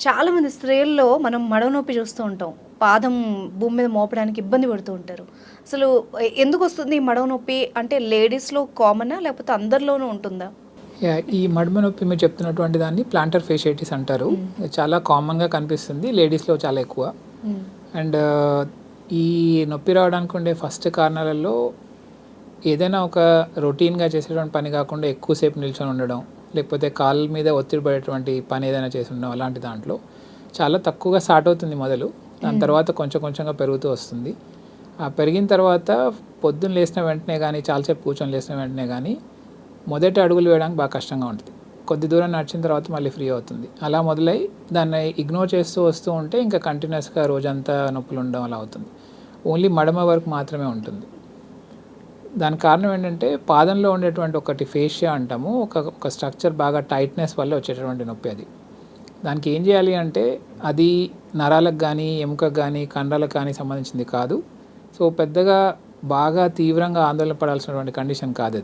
చాలామంది స్త్రీల్లో మనం మడవ నొప్పి చూస్తూ ఉంటాం. పాదం భూమి మీద మోపడానికి ఇబ్బంది పడుతూ ఉంటారు. అసలు ఎందుకు వస్తుంది ఈ మడవ నొప్పి? అంటే లేడీస్లో కామనా? లేకపోతే అందరిలోనూ ఉంటుందా? యా, ఈ మడుమ నొప్పి మీరు చెప్తున్నటువంటి దాన్ని ప్లాంటర్ ఫేషియటిస్ అంటారు. చాలా కామన్గా కనిపిస్తుంది లేడీస్లో చాలా ఎక్కువ. అండ్ ఈ నొప్పి రావడానికి ఉండే ఫస్ట్ కారణాలలో ఏదైనా ఒక రొటీన్గా చేసేటువంటి పని కాకుండా ఎక్కువసేపు నిల్చొని ఉండడం లేకపోతే కాళ్ళ మీద ఒత్తిడి పడేటువంటి పని ఏదైనా చేసి ఉండడం అలాంటి దాంట్లో చాలా తక్కువగా స్టార్ట్ అవుతుంది మొదలు. దాని తర్వాత కొంచెం కొంచెంగా పెరుగుతూ వస్తుంది. ఆ పెరిగిన తర్వాత పొద్దున్న లేచిన వెంటనే కానీ చాలాసేపు కూర్చొని లేచిన వెంటనే కానీ మొదటి అడుగులు వేయడానికి బాగా కష్టంగా ఉంటుంది. కొద్ది దూరం నడిచిన తర్వాత మళ్ళీ ఫ్రీ అవుతుంది. అలా మొదలై దాన్ని ఇగ్నోర్ చేస్తూ వస్తూ ఉంటే ఇంకా కంటిన్యూస్గా రోజంతా నొప్పులు ఉండడం అలా అవుతుంది. ఓన్లీ మడమ వరకు మాత్రమే ఉంటుంది. దాని కారణం ఏంటంటే పాదంలో ఉండేటువంటి ఒకటి ఫేషియా అంటాము ఒక ఒక స్ట్రక్చర్ బాగా టైట్నెస్ వల్ల వచ్చేటటువంటి నొప్పి అది. దానికి ఏం చేయాలి అంటే అది నరాలకు కానీ ఎముకకు కానీ కండలకు కానీ సంబంధించింది కాదు. సో పెద్దగా బాగా తీవ్రంగా ఆందోళన పడాల్సినటువంటి కండిషన్ కాదు అది.